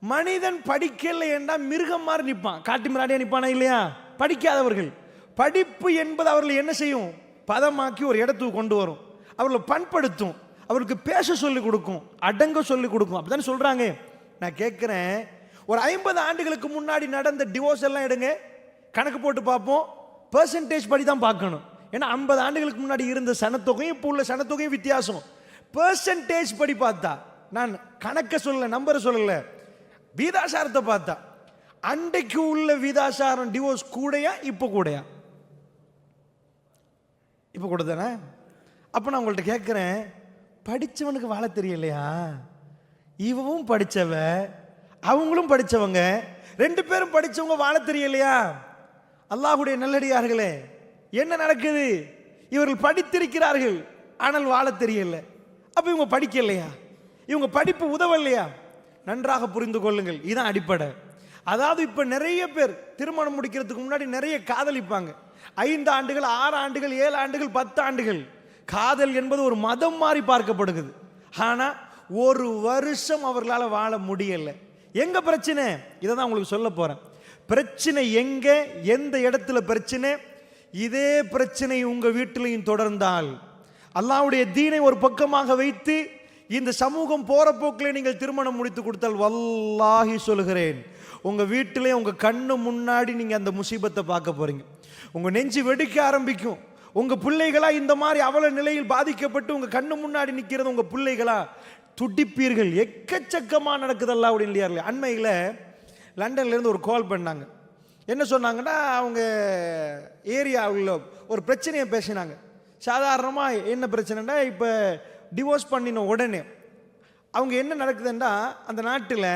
மனிதன் படிக்கலை என்றால் மிருகம் மாதிரி நிற்பான். காட்டு மிராடியா நிற்பானா இல்லையா? படிக்காதவர்கள். படிப்பு என்பது அவர்களை என்ன செய்யும்? பதமாக்கி ஒரு இடத்துக்கு கொண்டு வரும். அவர்களை பண்படுத்தும். அவருக்கு பேச சொல்லிக் கொடுக்கும். அடங்க சொல்லிக் கொடுக்கும். அப்படி தானே சொல்கிறாங்க நான் கேட்குறேன். ஒரு ஐம்பது ஆண்டுகளுக்கு முன்னாடி நடந்த டிவோர்ஸ் எல்லாம் எடுங்க. கணக்கு போட்டு பார்ப்போம். பர்சன்டேஜ் படி தான் பார்க்கணும். ஏன்னா ஐம்பது ஆண்டுகளுக்கு முன்னாடி இருந்த சனத்தொகையும் இப்போ உள்ள சனத்தொகையும் வித்தியாசம். பர்சன்டேஜ் படி பார்த்தா நான் கணக்கை சொல்லலை நம்பரை சொல்லலை. வீதாசாரத்தை பார்த்தா. அன்றைக்கு உள்ள வீதாசாரம் டிவோர்ஸ் கூடயா இப்போ கூடயா? இப்போ கூட தானே அப்போ நான் உங்கள்கிட்ட கேட்குறேன் படித்தவனுக்கு வாழ தெரியலையா? இவவும் படித்தவ அவங்களும் படித்தவங்க ரெண்டு பேரும் படித்தவங்க வாழ தெரியலையா? அல்லாஹுடைய நல்லடியார்களே என்ன நடக்குது? இவர்கள் படித்திருக்கிறார்கள் ஆனால் வாழ தெரியல. அப்போ இவங்க படிக்கலையா? இவங்க படிப்பு உதவலையா? நன்றாக புரிந்து கொள்ளுங்கள். இதுதான் அடிப்படை. அதாவது இப்போ நிறைய பேர் திருமணம் முடிக்கிறதுக்கு முன்னாடி நிறைய காதலிப்பாங்க. ஐந்து ஆண்டுகள் ஆறு ஆண்டுகள் ஏழு ஆண்டுகள் பத்து ஆண்டுகள். காதல் என்பது ஒரு மதம் மாதிரி பார்க்கப்படுகிறது. ஆனால் ஒரு வருஷம் அவர்களால் வாழ முடியலை. எங்கே பிரச்சனை? இதை தான் உங்களுக்கு சொல்ல போகிறேன் பிரச்சனை எங்கே? எந்த இடத்துல பிரச்சனை? இதே பிரச்சனை உங்கள் வீட்டிலையும் தொடர்ந்தால். அல்லாவுடைய தீனை ஒரு பக்கமாக வைத்து இந்த சமூகம் போகிற போக்கிலே நீங்கள் திருமணம் முடித்து கொடுத்தால் வல்லாகி சொல்கிறேன் உங்கள் வீட்டிலே உங்கள் கண்ணு முன்னாடி நீங்கள் அந்த முசீபத்தை பார்க்க போகிறீங்க உங்கள் நெஞ்சு வெடிக்க ஆரம்பிக்கும். உங்கள் பிள்ளைகளாக இந்த மாதிரி அவல நிலையில் பாதிக்கப்பட்டு உங்கள் கண்ணு முன்னாடி நிற்கிறது உங்கள் பிள்ளைகளா? துடிப்பீர்கள். எக்கச்சக்கமாக நடக்குது அல்லாவுடைய இல்லையா அண்மையில் லண்டன்லேருந்து ஒரு கால் பண்ணாங்க. என்ன சொன்னாங்கன்னா அவங்க ஏரியாவில் ஒரு பிரச்சனையை பேசினாங்க. சாதாரணமாக என்ன பிரச்சனைனா இப்போ டிவோர்ஸ் பண்ணின உடனே. அவங்க என்ன நடக்குதுன்னா அந்த நாட்டில்